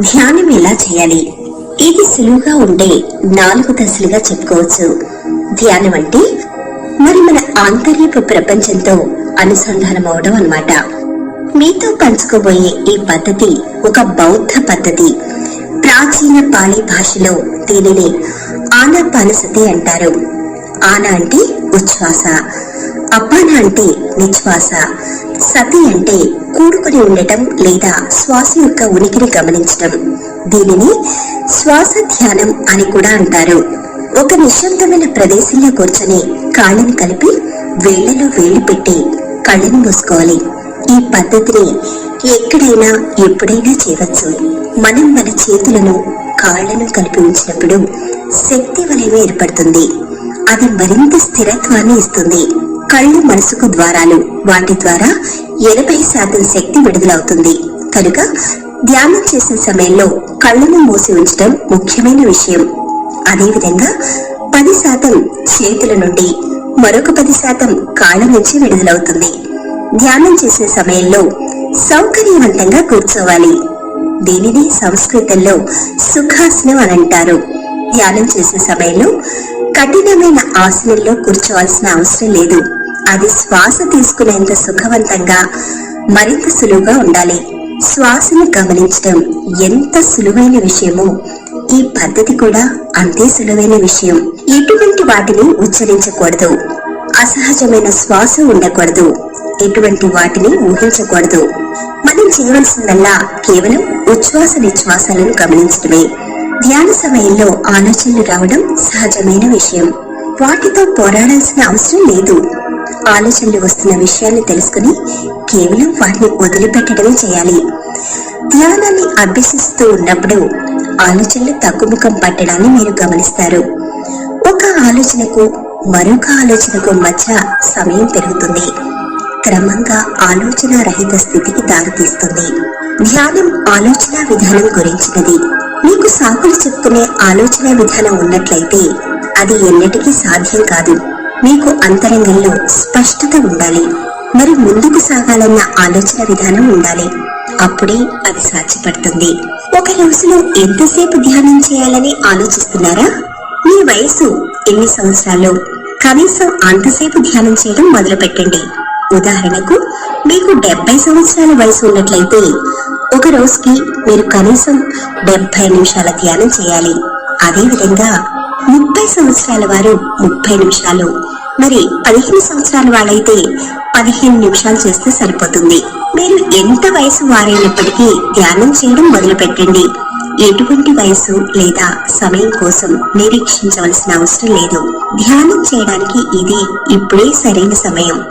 ధ్యానం ఎలా చేయాలి? ఇది సులువుగా ఉండే నాలుగు దశలుగా చెప్పుకోవచ్చు. ధ్యానం అంటే మరి మన ఆంతర్యపు ప్రపంచంతో అనుసంధానం అవడం అన్నమాట. మీతో పంచుకోబోయే ఈ పద్ధతి ఒక బౌద్ధ పద్ధతి. ప్రాచీన పాళీ భాషలో దీనిని ఆనాపానసతి అంటారు. ఆన అంటే ఉచ్ఛ్వాస అపాన అంటే నిశ్వాస సతి అంటే కూడుకుని ఉండటం లేదా శ్వాస యొక్క ఉనికిని గమనించటం దీనిని శ్వాస ధ్యానం అని కూడా అంటారు. ఒక నిశ్శబ్దమైన ప్రదేశంలో కూర్చొని కాళ్ళని కలిపి వేళ్ళలో వేలు పెట్టి కళ్ళని మూసుకోవాలి. ఈ పద్ధతిని ఎక్కడైనా ఎప్పుడైనా చేయవచ్చు. మనం మన చేతులను కాళ్ళను కలిపి ఉంచినప్పుడు శక్తి వలయం ఏర్పడుతుంది. అది మరింత స్థిరత్వాన్ని ఇస్తుంది. కళ్ళు మనసుకు ద్వారాలు. వాటి ద్వారా ఎనభై శాతం శక్తి విడుదలవుతుంది. కనుక ధ్యానం చేసే సమయంలో కళ్ళను మూసి ఉంచడం ముఖ్యమైన విషయం. అదేవిధంగా పది శాతం చేతుల నుండి మరొక పది శాతం కాళ్ళ నుంచి విడుదలవుతుంది. ధ్యానం చేసే సమయంలో సౌకర్యవంతంగా కూర్చోవాలి. దీనిని సంస్కృతంలో సుఖాసనం అని అంటారు. ధ్యానం చేసే సమయంలో కఠినమైన ఆసనంలో కూర్చోవాల్సిన అవసరం లేదు. అది శ్వాస తీసుకునేంత సుఖవంతంగా మరింత సులువుగా ఉండాలి. శ్వాసను గమనించడం ఎంత సులువైన విషయమో ఈ పద్ధతి కూడా అంతే సులువైన విషయం. ఎటువంటి వాటిని ఉచ్చరించకూడదు. అసహజమైన శ్వాస ఉండకూడదు. ఎటువంటి వాటిని ఊహించకూడదు. మనం చేయవలసిందల్లా కేవలం ఉచ్ఛ్వాస నిశ్వాసాలను గమనించడమే. ధ్యాన సమయంలో ఆలోచనలు రావడం సహజమైన విషయం. వాటితో పోరాడాల్సిన అవసరం లేదు. ఆలోచనలు వస్తున్న విషయాన్ని తెలుసుకుని కేవలం వాటిని వదిలిపెట్టడమే చేయాలి. ధ్యానాన్ని అభ్యసిస్తూ ఉన్నప్పుడు ఆలోచనలు తగ్గుముఖం పట్టడాన్ని మీరు గమనిస్తారు. ఒక ఆలోచనకు మరొక ఆలోచనకు మధ్య సమయం పెరుగుతుంది. క్రమంగా ఆలోచన రహిత స్థితికి దారితీస్తుంది. ధ్యానం ఆలోచన విధానం గురించినది. మీకు సాకులు చెప్పుకునే ఆలోచన విధానం ఉన్నట్లయితే అది ఎన్నటికీ సాధ్యం కాదు. మీకు అంతరంగంలో స్పష్టత ఉండాలి. మరి ముందుకు సాగాలన్న ఆలోచన విధానం ఉండాలి. అప్పుడే అది సాధ్యపడుతుంది. ఒక రోజులో ఎంతసేపు ధ్యానం చేయాలని ఆలోచిస్తున్నారా? మీ వయసు ఎన్ని సంవత్సరాలు? కనీసం అంతసేపు ధ్యానం చేయడం మొదలు పెట్టండి ఉదాహరణకు మీకు డెబ్బై సంవత్సరాల వయసు ఉన్నట్లయితే ఒక రోజుకి మీరు కనీసం డెబ్బై నిమిషాల ధ్యానం చేయాలి. అదే విధంగా ముప్పై సంవత్సరాల వారు ముప్పై నిమిషాలు. మరి పదిహేను సంవత్సరాల వాళ్ళైతే పదిహేను నిమిషాలు చేస్తే సరిపోతుంది. మీరు ఎంత వయసు వారైనప్పటికీ ధ్యానం చేయడం మొదలు పెట్టండి ఎటువంటి వయసు లేదా సమయం కోసం నిరీక్షించవలసిన అవసరం లేదు. ధ్యానం చేయడానికి ఇది ఇప్పుడే సరైన సమయం.